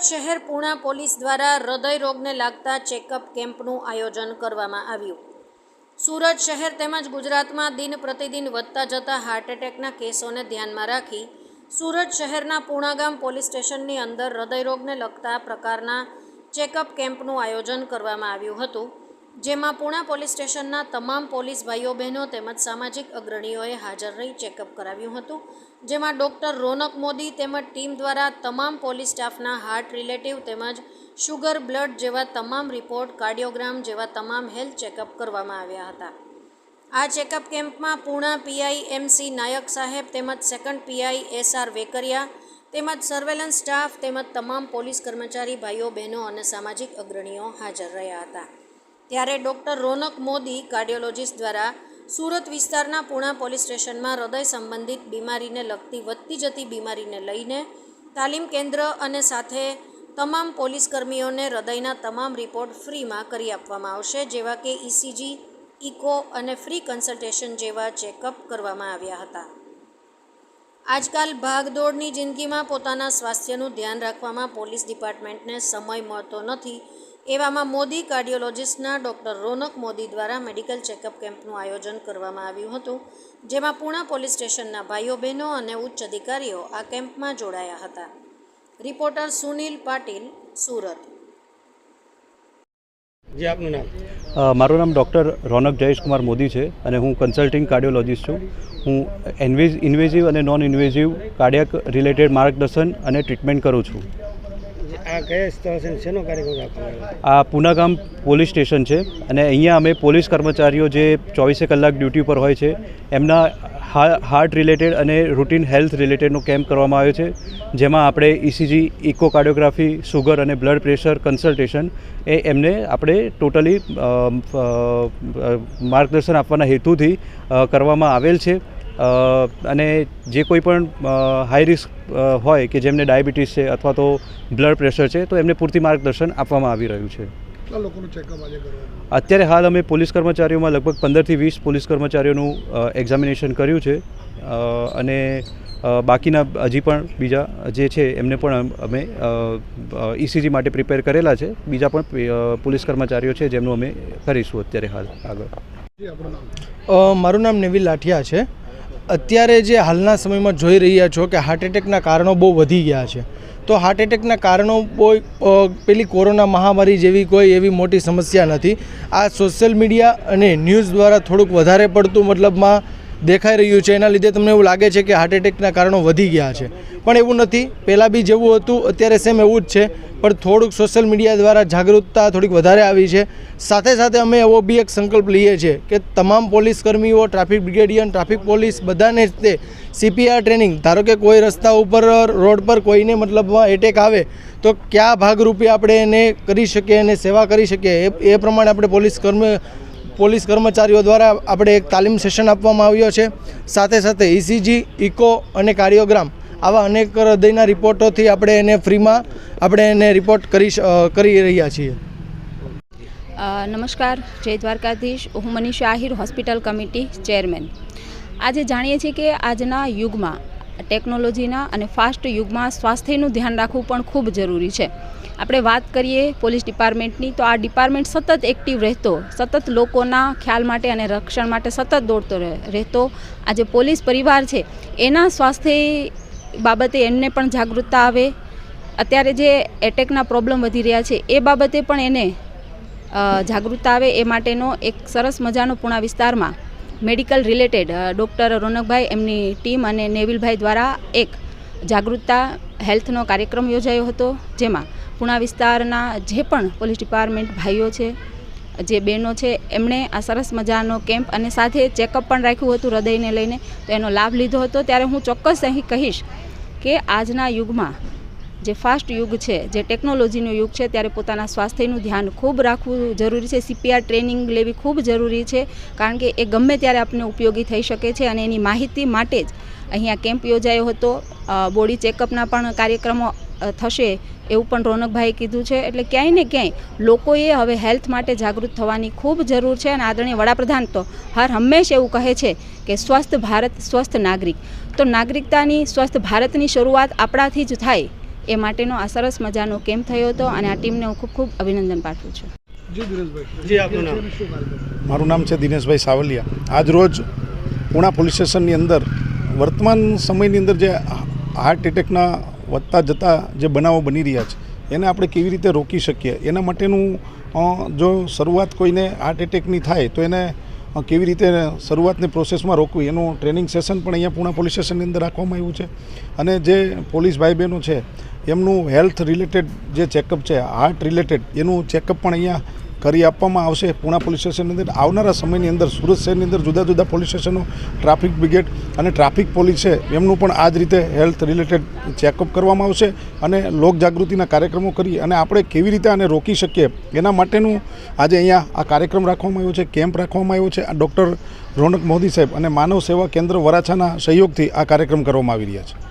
સુરત શહેર પૂણા પોલીસ દ્વારા હૃદય રોગને લાગતા ચેકઅપ કેમ્પનું આયોજન કરવામાં આવ્યું. સુરત શહેર તેમજ ગુજરાતમાં દિન પ્રતિદિન વધતા જતા હાર્ટ એટેકના કેસોને ધ્યાનમાં રાખી સુરત શહેરના પૂણાગામ પોલીસ સ્ટેશનની અંદર હૃદયરોગને લગતા પ્રકારના ચેકઅપ કેમ્પનું આયોજન કરવામાં આવ્યું હતું, જેમાં પૂણા પોલીસ સ્ટેશનના તમામ પોલીસ ભાઈઓ બહેનો તેમજ સામાજિક અગ્રણીઓએ હાજર રહી ચેકઅપ કરાવ્યું હતું. જેમાં ડૉક્ટર રોનક મોદી તેમજ ટીમ દ્વારા તમામ પોલીસ સ્ટાફના હાર્ટ રિલેટિવ તેમજ શુગર બ્લડ જેવા તમામ રિપોર્ટ, કાર્ડિયોગ્રામ જેવા તમામ હેલ્થ ચેકઅપ કરવામાં આવ્યા હતા. આ ચેકઅપ કેમ્પમાં પૂણા પીઆઈ એમસી નાયક સાહેબ તેમજ સેકન્ડ પીઆઈ એસઆર વેકરિયા તેમજ સર્વેલન્સ સ્ટાફ તેમજ તમામ પોલીસ કર્મચારી, ભાઈઓ, બહેનો અને સામાજિક અગ્રણીઓ હાજર રહ્યા હતા. ત્યારે ડૉક્ટર રોનક મોદી કાર્ડિયોલોજિસ્ટ દ્વારા સુરત વિસ્તારના પૂણા પોલીસ સ્ટેશનમાં હૃદય સંબંધિત બીમારીને લગતી વધતી જતી બીમારીને લઈને તાલીમ કેન્દ્ર અને સાથે તમામ પોલીસ કર્મીઓને હૃદયના તમામ રિપોર્ટ ફ્રીમાં કરી આપવામાં આવશે, જેવા કે ઇસીજી ઇકો અને ફ્રી કન્સલ્ટેશન જેવા ચેકઅપ કરવામાં આવ્યા હતા. આજકાલ ભાગદોડની જિંદગીમાં પોતાના સ્વાસ્થ્યનું ધ્યાન રાખવામાં પોલીસ ડિપાર્ટમેન્ટને સમય મળતો નથી. એવામાં મોદી કાર્ડિયોલોજિસ્ટના ડૉક્ટર રોનક મોદી દ્વારા મેડિકલ ચેકઅપ કેમ્પનું આયોજન કરવામાં આવ્યું હતું જેમાં પૂણા પોલીસ સ્ટેશનના ભાઈઓ બહેનો અને ઉચ્ચ અધિકારીઓ આ કેમ્પમાં જોડાયા હતા. રિપોર્ટર સુનિલ પાટીલ સુરત. જી આપનું નામ? મારું નામ ડૉક્ટર રોનક જયેશકુમાર મોદી છે અને હું કન્સલ્ટિંગ કાર્ડિયોલોજિસ્ટ છું. હું એન્વેઝ ઇન્વેઝિવ અને નોન ઇન્વેઝિવ કાર્ડિયક રિલેટેડ માર્ગદર્શન અને ટ્રીટમેન્ટ કરું છું. આ પૂનાગામ પોલીસ સ્ટેશન છે અને અહીંયા અમે પોલીસ કર્મચારીઓ જે ચોવીસે કલાક ડ્યુટી પર હોય છે, એમના હાર્ટ રિલેટેડ અને રૂટીન હેલ્થ રિલેટેડનો કેમ્પ કરવામાં આવ્યો છે, જેમાં આપણે ઇસીજી ઇકોકાર્ડિયોગ્રાફી, સુગર અને બ્લડ પ્રેશર કન્સલ્ટેશન એ એમને આપણે ટોટલી માર્ગદર્શન આપવાના હેતુથી કરવામાં આવેલ છે. અને જે કોઈ પણ હાઈ રિસ્ક હોય કે જેમને ડાયાબિટીસ છે અથવા તો બ્લડ પ્રેશર છે તો એમને પૂરતી માર્ગદર્શન આપવામાં આવી રહ્યું છે. કેટલા લોકોનું ચેકઅપ આજે કરવાનું? અત્યારે હાલ અમે પોલીસ કર્મચારીઓમાં લગભગ પંદરથી વીસ પોલીસ કર્મચારીઓનું એક્ઝામિનેશન કર્યું છે. અને બાકીના હજી પણ બીજા જે છે એમને પણ અમે ઇસીજી માટે પ્રિપેર કરેલા છે. બીજા પણ પોલીસ કર્મચારીઓ છે જેમનું અમે કરીશું અત્યારે હાલ આગળ. મારું નામ નેવિલ લાઠિયા છે. અત્યારે જે હાલના સમયમાં જોઈ રહ્યા છો કે હાર્ટ એટેકના કારણો બહુ વધી ગયા છે. તો હાર્ટ એટેકના કારણો કોઈ પેલી કોરોના મહામારી જેવી કોઈ એવી મોટી સમસ્યા નથી. આ સોશિયલ મીડિયા અને ન્યૂઝ દ્વારા થોડુંક વધારે પડતું મતલબમાં દેખાઈ રહ્યું છે. એના લીધે તમને એવું લાગે છે કે હાર્ટ એટેકના કારણો વધી ગયા છે. પણ એવું નથી. પહેલાં બી જેવું હતું, અત્યારે સેમ એવું જ છે. પણ થોડુંક સોશિયલ મીડિયા દ્વારા જાગૃતતા થોડીક વધારે આવી છે. સાથે સાથે અમે એવો બી એક સંકલ્પ લઈએ છીએ કે તમામ પોલીસ કર્મીઓ ટ્રાફિક બ્રિગેડિયન ટ્રાફિક પોલીસ બધાને જ તે સીપીઆર ટ્રેનિંગ ધારો કે કોઈ રસ્તા ઉપર, રોડ પર કોઈને મતલબમાં એટેક આવે, તો કયા ભાગરૂપે આપણે એને કરી શકીએ અને સેવા કરી શકીએ? એ એ પ્રમાણે આપણે પોલીસ કર્મી પોલીસ કર્મચારીઓ દ્વારા આપણે એક તાલીમ સેશન આપવામાં આવ્યો છે. સાથે સાથે ઇસીજી ઇકો અને કાર્ડિયોગ્રામ આવા અનેક હૃદયના રિપોર્ટોથી આપણે એને ફ્રીમાં આપણે એને રિપોર્ટ કરી કરી રહ્યા છીએ. નમસ્કાર, જય દ્વારકાધીશ. હું Manisha Ahir, hospital committee chairman. આજે જાણીએ છીએ કે આજના યુગમાં ટેકનોલોજીના અને ફાસ્ટ યુગમાં સ્વાસ્થ્યનું ધ્યાન રાખવું પણ ખૂબ જરૂરી છે. આપણે વાત કરીએ પોલીસ ડિપાર્ટમેન્ટની, તો આ ડિપાર્ટમેન્ટ સતત એક્ટિવ રહેતો, સતત લોકોના ખ્યાલ માટે અને રક્ષણ માટે સતત દોડતો રહે- રહેતો. આ જે પોલીસ પરિવાર છે, એના સ્વાસ્થ્ય બાબતે એમને પણ જાગૃતતા આવે. અત્યારે જે એટેકના પ્રોબ્લેમ વધી રહ્યા છે, એ બાબતે પણ એને જાગૃતતા આવે, એ માટેનો એક સરસ મજાનો પૂણા વિસ્તારમાં મેડિકલ રિલેટેડ ડૉક્ટર રોનકભાઈ, એમની ટીમ અને નેવિલભાઈ દ્વારા એક જાગૃતતા હેલ્થનો કાર્યક્રમ યોજાયો હતો, જેમાં પુણા વિસ્તારના જે પણ પોલીસ ડિપાર્ટમેન્ટ ભાઈઓ છે, જે બહેનો છે, એમણે આ સરસ મજાનો કેમ્પ અને સાથે ચેકઅપ પણ રાખ્યું હતું હૃદયને લઈને, તો એનો લાભ લીધો હતો. ત્યારે હું ચોક્કસ અહીં કહીશ કે આજના યુગમાં જે ફાસ્ટ યુગ છે, જે ટેકનોલોજીનો યુગ છે, ત્યારે પોતાના સ્વાસ્થ્યનું ધ્યાન ખૂબ રાખવું જરૂરી છે. સીપીઆર ટ્રેનિંગ લેવી ખૂબ જરૂરી છે, કારણ કે એ ગમે ત્યારે આપણને ઉપયોગી થઈ શકે છે અને એની માહિતી માટે જ અહીંયા કેમ્પ યોજાયો હતો. બોડી ચેકઅપના પણ કાર્યક્રમો થશે એવું પણ રોનકભાઈએ કીધું છે. એટલે ક્યાંય ને ક્યાંય લોકોએ હવે હેલ્થ માટે જાગૃત થવાની ખૂબ જરૂર છે અને આદરણીય વડાપ્રધાન તો હર હંમેશ એવું કહે છે કે સ્વસ્થ ભારત, સ્વસ્થ નાગરિક. તો નાગરિકતાની, સ્વસ્થ ભારતની શરૂઆત આપણાથી જ થાય. એ માટેનો આ સરસ મજાનો કેમ્પ થયો હતો અને આ ટીમને હું ખૂબ ખૂબ અભિનંદન પાઠવું છું. જી દિનેશભાઈ. જી આપનું નામ? શું કાર્યક્રમ મારું નામ છે દિનેશભાઈ સાવલિયા. આજ રોજ પુણા પોલીસ સ્ટેશનની અંદર વર્તમાન સમયની અંદર જે હાર્ટ એટેકના વધતા જતા જે બનાવો બની રહ્યા છે એને આપણે કેવી રીતે રોકી શકીએ? એના માટેનું જો શરૂઆત કોઈને હાર્ટ એટેકની થાય તો એને કેવી રીતે શરૂઆતની પ્રોસેસમાં રોકવી? એનું ટ્રેનિંગ સેશન પણ અહીંયા પૂણા પોલીસ સ્ટેશનની અંદર રાખવામાં આવ્યું છે. અને જે પોલીસ ભાઈ બહેનો છે, એમનું હેલ્થ રિલેટેડ જે ચેકઅપ છે, હાર્ટ રિલેટેડ એનું ચેકઅપ પણ અહીંયા કરી આપવામાં આવશે. પુણા પોલીસ સ્ટેશનની અંદર આવનારા સમયની અંદર, સુરત શહેરની અંદર જુદા જુદા પોલીસ સ્ટેશનો, ટ્રાફિક બ્રિગેડ અને ટ્રાફિક પોલીસ છે, એમનું પણ આ જ રીતે હેલ્થ રિલેટેડ ચેકઅપ કરવામાં આવશે અને લોક જાગૃતિના કાર્યક્રમો કરી અને આપણે કેવી રીતે આને રોકી શકીએ એના માટેનું આજે અહીંયા આ કાર્યક્રમ રાખવામાં આવ્યો છે, કેમ્પ રાખવામાં આવ્યો છે. આ ડૉક્ટર રોનક મોદી સાહેબ અને માનવ સેવા કેન્દ્ર વરાછાના સહયોગથી આ કાર્યક્રમ કરવામાં આવી રહ્યા છે.